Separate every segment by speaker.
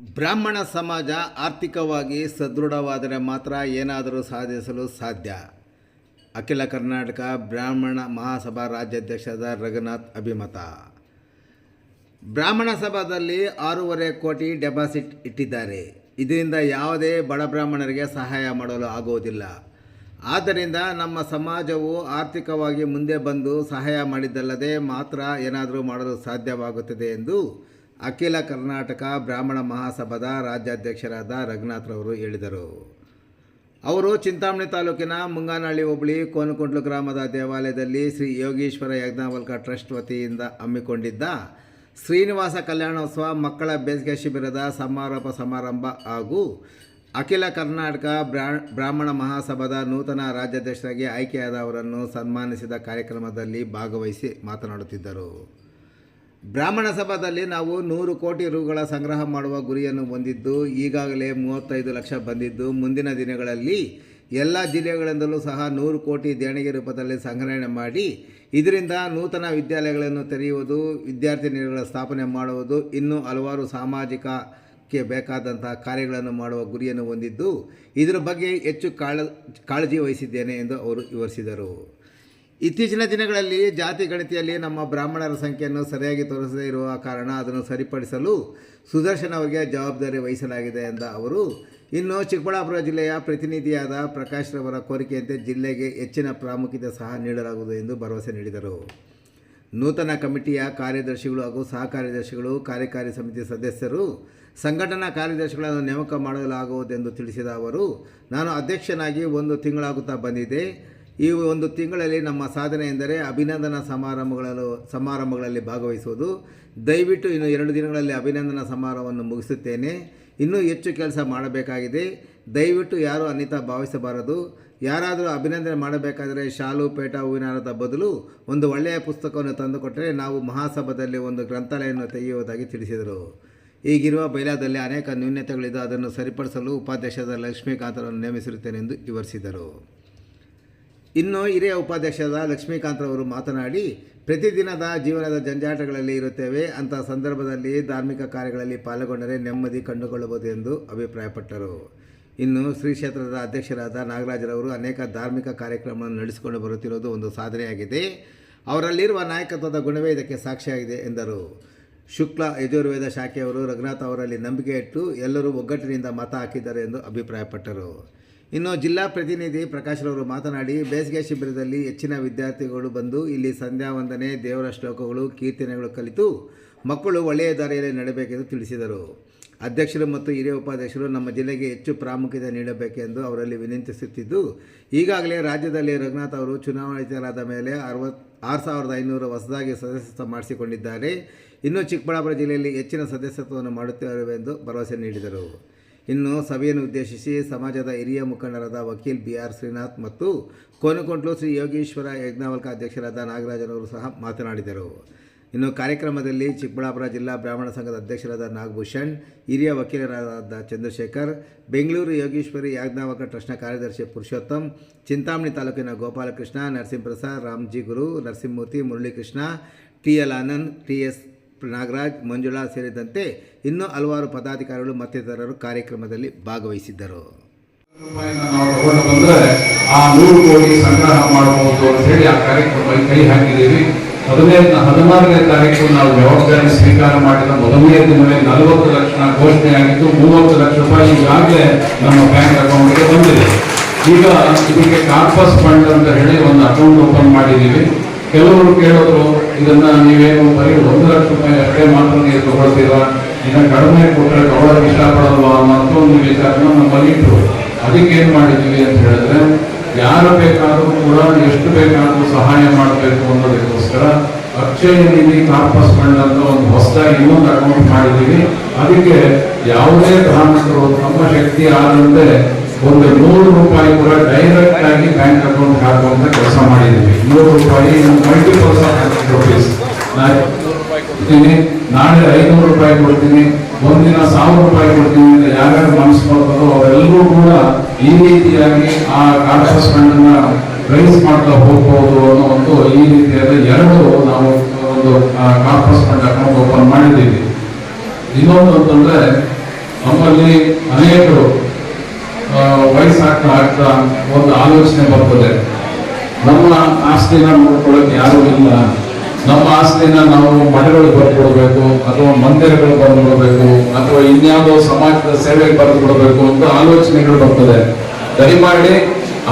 Speaker 1: ಬ್ರಾಹ್ಮಣ ಸಮಾಜ ಆರ್ಥಿಕವಾಗಿ ಸದೃಢವಾದರೆ ಮಾತ್ರ ಏನಾದರೂ ಸಾಧಿಸಲು ಸಾಧ್ಯ. ಅಖಿಲ ಕರ್ನಾಟಕ ಬ್ರಾಹ್ಮಣ ಮಹಾಸಭಾ ರಾಜ್ಯಾಧ್ಯಕ್ಷದ ರಘುನಾಥ್ ಅಭಿಮತ. ಬ್ರಾಹ್ಮಣ ಸಭಾದಲ್ಲಿ ಆರೂವರೆ ಕೋಟಿ ಡೆಪಾಸಿಟ್ ಇಟ್ಟಿದ್ದಾರೆ. ಇದರಿಂದ ಯಾವುದೇ ಬಡ ಬ್ರಾಹ್ಮಣರಿಗೆ ಸಹಾಯ ಮಾಡಲು ಆಗುವುದಿಲ್ಲ. ಆದ್ದರಿಂದ ನಮ್ಮ ಸಮಾಜವು ಆರ್ಥಿಕವಾಗಿ ಮುಂದೆ ಬಂದು ಸಹಾಯ ಮಾಡಿದ್ದಲ್ಲದೆ ಮಾತ್ರ ಏನಾದರೂ ಮಾಡಲು ಸಾಧ್ಯವಾಗುತ್ತದೆ ಎಂದು ಅಖಿಲ ಕರ್ನಾಟಕ ಬ್ರಾಹ್ಮಣ ಮಹಾಸಭಾದ ರಾಜ್ಯಾಧ್ಯಕ್ಷರಾದ ರಘುನಾಥ್ರವರು ಹೇಳಿದರು. ಅವರು ಚಿಂತಾಮಣಿ ತಾಲೂಕಿನ ಮುಂಗಾನಹಳ್ಳಿ ಹೋಬಳಿ ಕೋನಕುಂಟ್ಲು ಗ್ರಾಮದ ದೇವಾಲಯದಲ್ಲಿ ಶ್ರೀ ಯೋಗೀಶ್ವರ ಯಜ್ಞಾವಲ್ಕ ಟ್ರಸ್ಟ್ ವತಿಯಿಂದ ಹಮ್ಮಿಕೊಂಡಿದ್ದ ಶ್ರೀನಿವಾಸ ಕಲ್ಯಾಣೋತ್ಸವ ಮಕ್ಕಳ ಬೇಸಿಗೆ ಶಿಬಿರದ ಸಮಾರೋಪ ಸಮಾರಂಭ ಹಾಗೂ ಅಖಿಲ ಕರ್ನಾಟಕ ಬ್ರಾ, ಬ್ರಾಹ್ಮಣ ಮಹಾಸಭಾದ ನೂತನ ರಾಜ್ಯಾಧ್ಯಕ್ಷರಾಗಿ ಆಯ್ಕೆಯಾದವರನ್ನು ಸನ್ಮಾನಿಸಿದ ಕಾರ್ಯಕ್ರಮದಲ್ಲಿ ಭಾಗವಹಿಸಿ ಮಾತನಾಡುತ್ತಿದ್ದರು. ಬ್ರಾಹ್ಮಣ ಸಭಾದಲ್ಲಿ ನಾವು ನೂರು ಕೋಟಿ ರುಗಳ ಸಂಗ್ರಹ ಮಾಡುವ ಗುರಿಯನ್ನು ಹೊಂದಿದ್ದು, ಈಗಾಗಲೇ ಮೂವತ್ತೈದು ಲಕ್ಷ ಬಂದಿದ್ದು. ಮುಂದಿನ ದಿನಗಳಲ್ಲಿ ಎಲ್ಲ ಜಿಲ್ಲೆಗಳಿಂದಲೂ ಸಹ ನೂರು ಕೋಟಿ ದೇಣಿಗೆ ರೂಪದಲ್ಲಿ ಸಂಗ್ರಹಣೆ ಮಾಡಿ, ಇದರಿಂದ ನೂತನ ವಿದ್ಯಾಲಯಗಳನ್ನು ತೆರೆಯುವುದು, ವಿದ್ಯಾರ್ಥಿ ನಿಲಯಗಳ ಸ್ಥಾಪನೆ ಮಾಡುವುದು, ಇನ್ನೂ ಹಲವಾರು ಸಾಮಾಜಿಕಕ್ಕೆ ಬೇಕಾದಂತಹ ಕಾರ್ಯಗಳನ್ನು ಮಾಡುವ ಗುರಿಯನ್ನು ಹೊಂದಿದ್ದು, ಇದರ ಬಗ್ಗೆ ಹೆಚ್ಚು ಕಾಳ, ಕಾಳಜಿ ವಹಿಸಿದ್ದೇನೆ ಎಂದು ಅವರು ವಿವರಿಸಿದರು. ಇತ್ತೀಚಿನ ದಿನಗಳಲ್ಲಿ ಜಾತಿ ಗಣತಿಯಲ್ಲಿ ನಮ್ಮ ಬ್ರಾಹ್ಮಣರ ಸಂಖ್ಯೆಯನ್ನು ಸರಿಯಾಗಿ ತೋರಿಸದೇ ಇರುವ ಕಾರಣ ಅದನ್ನು ಸರಿಪಡಿಸಲು ಸುದರ್ಶನ್ ಅವರಿಗೆ ಜವಾಬ್ದಾರಿ ವಹಿಸಲಾಗಿದೆ ಎಂದ ಅವರು, ಇನ್ನು ಚಿಕ್ಕಬಳ್ಳಾಪುರ ಜಿಲ್ಲೆಯ ಪ್ರತಿನಿಧಿಯಾದ ಪ್ರಕಾಶ್ ರವರ ಕೋರಿಕೆಯಂತೆ ಜಿಲ್ಲೆಗೆ ಹೆಚ್ಚಿನ ಪ್ರಾಮುಖ್ಯತೆ ಸಹ ನೀಡಲಾಗುವುದು ಎಂದು ಭರವಸೆ ನೀಡಿದರು. ನೂತನ ಕಮಿಟಿಯ ಕಾರ್ಯದರ್ಶಿಗಳು ಹಾಗೂ ಸಹ ಕಾರ್ಯದರ್ಶಿಗಳು ಕಾರ್ಯಕಾರಿ ಸಮಿತಿ ಸದಸ್ಯರು, ಸಂಘಟನಾ ಕಾರ್ಯದರ್ಶಿಗಳನ್ನು ನೇಮಕ ಮಾಡಲಾಗುವುದೆಂದು ತಿಳಿಸಿದ ಅವರು, ನಾನು ಅಧ್ಯಕ್ಷನಾಗಿ ಒಂದು ತಿಂಗಳಾಗುತ್ತಾ ಬಂದಿದೆ. ಈ ಒಂದು ತಿಂಗಳಲ್ಲಿ ನಮ್ಮ ಸಾಧನೆ ಎಂದರೆ ಅಭಿನಂದನಾ ಸಮಾರಂಭಗಳಲ್ಲೂ ಸಮಾರಂಭಗಳಲ್ಲಿ ಭಾಗವಹಿಸುವುದು. ದಯವಿಟ್ಟು ಇನ್ನು ಎರಡು ದಿನಗಳಲ್ಲಿ ಅಭಿನಂದನಾ ಸಮಾರಂಭವನ್ನು ಮುಗಿಸುತ್ತೇನೆ. ಇನ್ನೂ ಹೆಚ್ಚು ಕೆಲಸ ಮಾಡಬೇಕಾಗಿದೆ. ದಯವಿಟ್ಟು ಯಾರೂ ಅನಿತಾ ಭಾವಿಸಬಾರದು. ಯಾರಾದರೂ ಅಭಿನಂದನೆ ಮಾಡಬೇಕಾದರೆ ಶಾಲು, ಪೇಟ ಹೂವಿನಾರದ ಬದಲು ಒಂದು ಒಳ್ಳೆಯ ಪುಸ್ತಕವನ್ನು ತಂದುಕೊಟ್ಟರೆ ನಾವು ಮಹಾಸಭಾದಲ್ಲಿ ಒಂದು ಗ್ರಂಥಾಲಯವನ್ನು ತೆಗೆಯುವುದಾಗಿ ತಿಳಿಸಿದರು. ಈಗಿರುವ ಬೈಲಾದಲ್ಲಿ ಅನೇಕ ನ್ಯೂನ್ಯತೆಗಳಿದ್ದು ಅದನ್ನು ಸರಿಪಡಿಸಲು ಉಪಾಧ್ಯಕ್ಷರಾದ ಲಕ್ಷ್ಮೀಕಾಂತರನ್ನು ನೇಮಿಸಿರುತ್ತೇನೆ ಎಂದು ವಿವರಿಸಿದರು. ಇನ್ನು ಹಿರಿಯ ಉಪಾಧ್ಯಕ್ಷರಾದ ಲಕ್ಷ್ಮೀಕಾಂತ್ರವರು ಮಾತನಾಡಿ, ಪ್ರತಿದಿನದ ಜೀವನದ ಜಂಜಾಟಗಳಲ್ಲಿ ಇರುತ್ತೇವೆ. ಅಂತ ಸಂದರ್ಭದಲ್ಲಿ ಧಾರ್ಮಿಕ ಕಾರ್ಯಗಳಲ್ಲಿ ಪಾಲ್ಗೊಂಡರೆ ನೆಮ್ಮದಿ ಕಂಡುಕೊಳ್ಳಬಹುದು ಎಂದು ಅಭಿಪ್ರಾಯಪಟ್ಟರು. ಇನ್ನು ಶ್ರೀ ಕ್ಷೇತ್ರದ ಅಧ್ಯಕ್ಷರಾದ ನಾಗರಾಜರವರು ಅನೇಕ ಧಾರ್ಮಿಕ ಕಾರ್ಯಕ್ರಮಗಳನ್ನು ನಡೆಸಿಕೊಂಡು ಬರುತ್ತಿರುವುದು ಒಂದು ಸಾಧನೆಯಾಗಿದೆ. ಅವರಲ್ಲಿರುವ ನಾಯಕತ್ವದ ಗುಣವೇ ಇದಕ್ಕೆ ಸಾಕ್ಷಿಯಾಗಿದೆ ಎಂದರು. ಶುಕ್ಲ ಯಜುರ್ವೇದ ಶಾಖೆಯವರು ರಘುನಾಥ್ ಅವರಲ್ಲಿ ನಂಬಿಕೆ ಇಟ್ಟು ಎಲ್ಲರೂ ಒಗ್ಗಟ್ಟಿನಿಂದ ಮತ ಹಾಕಿದ್ದಾರೆ ಎಂದು ಅಭಿಪ್ರಾಯಪಟ್ಟರು. ಇನ್ನು ಜಿಲ್ಲಾ ಪ್ರತಿನಿಧಿ ಪ್ರಕಾಶ್ ರವರು ಮಾತನಾಡಿ, ಬೇಸಿಗೆ ಶಿಬಿರದಲ್ಲಿ ಹೆಚ್ಚಿನ ವಿದ್ಯಾರ್ಥಿಗಳು ಬಂದು ಇಲ್ಲಿ ಸಂಧ್ಯಾ ವಂದನೆ, ದೇವರ ಶ್ಲೋಕಗಳು, ಕೀರ್ತನೆಗಳು ಕಲಿತು ಮಕ್ಕಳು ಒಳ್ಳೆಯ ದಾರಿಯಲ್ಲಿ ನಡೆಯಬೇಕೆಂದು ತಿಳಿಸಿದರು. ಅಧ್ಯಕ್ಷರು ಮತ್ತು ಹಿರಿಯ ಉಪಾಧ್ಯಕ್ಷರು ನಮ್ಮ ಜಿಲ್ಲೆಗೆ ಹೆಚ್ಚು ಪ್ರಾಮುಖ್ಯತೆ ನೀಡಬೇಕೆಂದು ಅವರಲ್ಲಿ ವಿನಂತಿಸುತ್ತಿದ್ದು, ಈಗಾಗಲೇ ರಾಜ್ಯದಲ್ಲಿ ರಘುನಾಥ್ ಅವರು ಚುನಾವಣಿತರಾದ ಮೇಲೆ ಅರವತ್ತು ಆರು ಸಾವಿರದ ಐನೂರು ಹೊಸದಾಗಿ ಸದಸ್ಯತ್ವ ಮಾಡಿಸಿಕೊಂಡಿದ್ದಾರೆ. ಇನ್ನು ಚಿಕ್ಕಬಳ್ಳಾಪುರ ಜಿಲ್ಲೆಯಲ್ಲಿ ಹೆಚ್ಚಿನ ಸದಸ್ಯತ್ವವನ್ನು ಮಾಡುತ್ತೇವೆ ಎಂದು ಭರವಸೆ ನೀಡಿದರು. ಇನ್ನು ಸಭೆಯನ್ನು ಉದ್ದೇಶಿಸಿ ಸಮಾಜದ ಹಿರಿಯ ಮುಖಂಡರಾದ ವಕೀಲ್ ಬಿ ಆರ್ ಶ್ರೀನಾಥ್ ಮತ್ತು ಕೋನಕೊಂಟ್ಲು ಶ್ರೀ ಯೋಗೀಶ್ವರ ಯಜ್ಞಾವಲ್ಕ ಅಧ್ಯಕ್ಷರಾದ ನಾಗರಾಜನವರು ಸಹ ಮಾತನಾಡಿದರು. ಇನ್ನು ಕಾರ್ಯಕ್ರಮದಲ್ಲಿ ಚಿಕ್ಕಬಳ್ಳಾಪುರ ಜಿಲ್ಲಾ ಬ್ರಾಹ್ಮಣ ಸಂಘದ ಅಧ್ಯಕ್ಷರಾದ ನಾಗಭೂಷಣ್, ಹಿರಿಯ ವಕೀಲರಾದ ಚಂದ್ರಶೇಖರ್, ಬೆಂಗಳೂರು ಯೋಗೀಶ್ವರಿ ಯಾಜ್ಞಾವಕ ಟ್ರಸ್ಟ್ನ ಕಾರ್ಯದರ್ಶಿ ಪುರುಷೋತ್ತಮ್, ಚಿಂತಾಮಣಿ ತಾಲೂಕಿನ Gopalakrishna, Narasimhaprasad, Ramji Guru, Narasimhamurthy, Muralikrishna, T L Anand, T S Nagaraj Manjula ಸೇರಿದಂತೆ ಇನ್ನೂ ಹಲವಾರು ಪದಾಧಿಕಾರಿಗಳು ಮತ್ತಿತರರು ಕಾರ್ಯಕ್ರಮದಲ್ಲಿ ಭಾಗವಹಿಸಿದ್ದರು.
Speaker 2: ಆ ನೂರು ಕೋಟಿ ಸಂಗ್ರಹ ಮಾಡಬಹುದು ಅಂತ ಹೇಳಿ ಆ ಕಾರ್ಯಕ್ರಮ ಕೈ ಹಾಕಿದ್ದೀವಿ. ಹದಿನೈದು ಹದಿನಾರನೇ ತಾರೀಕು ನಾವು ಜವಾಬ್ದಾರಿ ಸ್ವೀಕಾರ ಮಾಡಿದ ಮೊದಲನೇ ದಿನವೇ ನಲವತ್ತು ಲಕ್ಷ ಘೋಷಣೆ ಆಗಿದ್ದು ಮೂವತ್ತು ಲಕ್ಷ ರೂಪಾಯಿ ಈಗಾಗಲೇ ನಮ್ಮ ಬ್ಯಾಂಕ್ ಅಕೌಂಟ್ಗೆ ಬಂದಿದೆ. ಈಗ ಇದಕ್ಕೆ ಕಾರ್ಪಸ್ ಫಂಡ್ ಅಂತ ಹೇಳಿ ಒಂದು ಅಕೌಂಟ್ ಓಪನ್ ಮಾಡಿದ್ದೀವಿ. ಕೆಲವರು ಕೇಳಿದ್ರು ಇದನ್ನ ನೀವೇನು ಬರೀ ಒಂದು ಲಕ್ಷ ರೂಪಾಯಿ ಅಷ್ಟೇ ಮಾತ್ರ ನೀವು ತಗೊಳ್ತೀರಾ? ಇನ್ನ ಕಡಿಮೆ ಕೊಟ್ಟರೆ ತಗೊಳ್ಳೋಕೆ ಇಷ್ಟಪಡಲ್ವಾ? ಮತ್ತೊಂದು ವಿಚಾರನ ನಮ್ಮಲ್ಲಿ ಇಟ್ರು ಅದಕ್ಕೆ ಏನ್ ಮಾಡಿದ್ದೀವಿ ಅಂತ ಹೇಳಿದ್ರೆ, ಯಾರು ಬೇಕಾದರೂ ಕೂಡ ಎಷ್ಟು ಬೇಕಾದರೂ ಸಹಾಯ ಮಾಡಬೇಕು ಅನ್ನೋದಕ್ಕೋಸ್ಕರ ಅಕ್ಷಯ ನಿಧಿ ಕಾರ್ಪಸ್ ಫಂಡ್ ಅಂತ ಒಂದು ಹೊಸದಾಗಿ ಇನ್ನೊಂದು ಅಕೌಂಟ್ ಮಾಡಿದ್ದೀವಿ. ಅದಕ್ಕೆ ಯಾವುದೇ ಗ್ರಾಹಕರು ತಮ್ಮ ಶಕ್ತಿ ಆದಂತೆ ಒಂದು ನೂರು ರೂಪಾಯಿ ಕೂಡ ಡೈರೆಕ್ಟ್ ಆಗಿ ಬ್ಯಾಂಕ್ ಅಕೌಂಟ್ ಹಾಕುವಂತ ಕೆಲಸ ಮಾಡಿದ್ದೀವಿ. ನೂರು ರೂಪಾಯಿ ರುಪೀಸ್ ಕೊಡ್ತೀನಿ ನಾಳೆ ಐನೂರು ರೂಪಾಯಿ ಕೊಡ್ತೀನಿ ಒಂದಿನ ಸಾವಿರ ರೂಪಾಯಿ ಕೊಡ್ತೀನಿ ಅಂತ ಯಾರ್ಯಾರು ಮನಸ್ಸು ಮಾಡ್ತಾರೋ ಅವರೆಲ್ಲರೂ ಕೂಡ ಈ ರೀತಿಯಾಗಿ ಆ ಕಾರ್ಪಸ್ ಫಂಡ್ ರೈಸ್ ಮಾಡ್ತಾ ಹೋಗ್ಬೋದು ಅನ್ನೋ ಒಂದು ಈ ರೀತಿಯಾದ ಎರಡು ನಾವು ಒಂದು ಕಾರ್ಪಸ್ ಫಂಡ್ ಅಕೌಂಟ್ ಓಪನ್ ಮಾಡಿದ್ದೀವಿ. ಇನ್ನೊಂದು ಅಂತಂದ್ರೆ ನಮ್ಮಲ್ಲಿ ಅನೇಕರು ಆ, ವಯಸ್ಸಾಗ್ತಾ ಆಗ್ತಾ ಒಂದು ಆಲೋಚನೆ ಬರ್ತದೆ. ನಮ್ಮ ಆಸ್ತಿನ ನೋಡ್ಕೊಳ್ಳೋಕೆ ಯಾರು ಇಲ್ಲ. ನಮ್ಮ ಆಸ್ತಿನ ನಾವು ಮಠಗಳು ಬರ್ಕೊಡ್ಬೇಕು, ಅಥವಾ ಮಂದಿರಗಳು ಬರ್ಕೊಡ್ಬೇಕು, ಅಥವಾ ಇನ್ಯಾವುದೋ ಸಮಾಜದ ಸೇವೆಗೆ ಬರ್ಕೊಡ್ಬೇಕು ಅಂತ ಆಲೋಚನೆಗಳು ಬರ್ತದೆ. ದಯಮಾಡಿ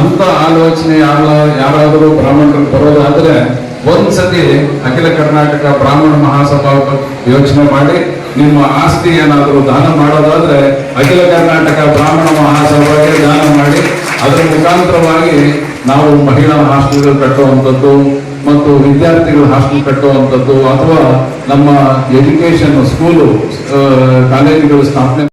Speaker 2: ಅಂತ ಆಲೋಚನೆ ಯಾರ ಯಾರಾದರೂ ಬ್ರಾಹ್ಮಣರು ಬರೋದಾದ್ರೆ ಒಂದ್ಸತಿ ಅಖಿಲ ಕರ್ನಾಟಕ ಬ್ರಾಹ್ಮಣ ಮಹಾಸಭಾ ಯೋಚನೆ ಮಾಡಿ, ನಿಮ್ಮ ಆಸ್ತಿ ಏನಾದರೂ ದಾನ ಮಾಡೋದಾದ್ರೆ ಅಖಿಲ ಕರ್ನಾಟಕ ಬ್ರಾಹ್ಮಣ ಮಹಾಸಭಾಗೆ ದಾನ ಮಾಡಿ, ಅದರ ಮುಖಾಂತರವಾಗಿ ನಾವು ಮಹಿಳಾ ಹಾಸ್ಟೆಲ್ ಕಟ್ಟುವಂಥದ್ದು ಮತ್ತು ವಿದ್ಯಾರ್ಥಿಗಳು ಹಾಸ್ಟೆಲ್ ಕಟ್ಟುವಂಥದ್ದು ಅಥವಾ ನಮ್ಮ ಎಜುಕೇಶನ್ ಸ್ಕೂಲು ಕಾಲೇಜುಗಳು ಸ್ಥಾಪನೆ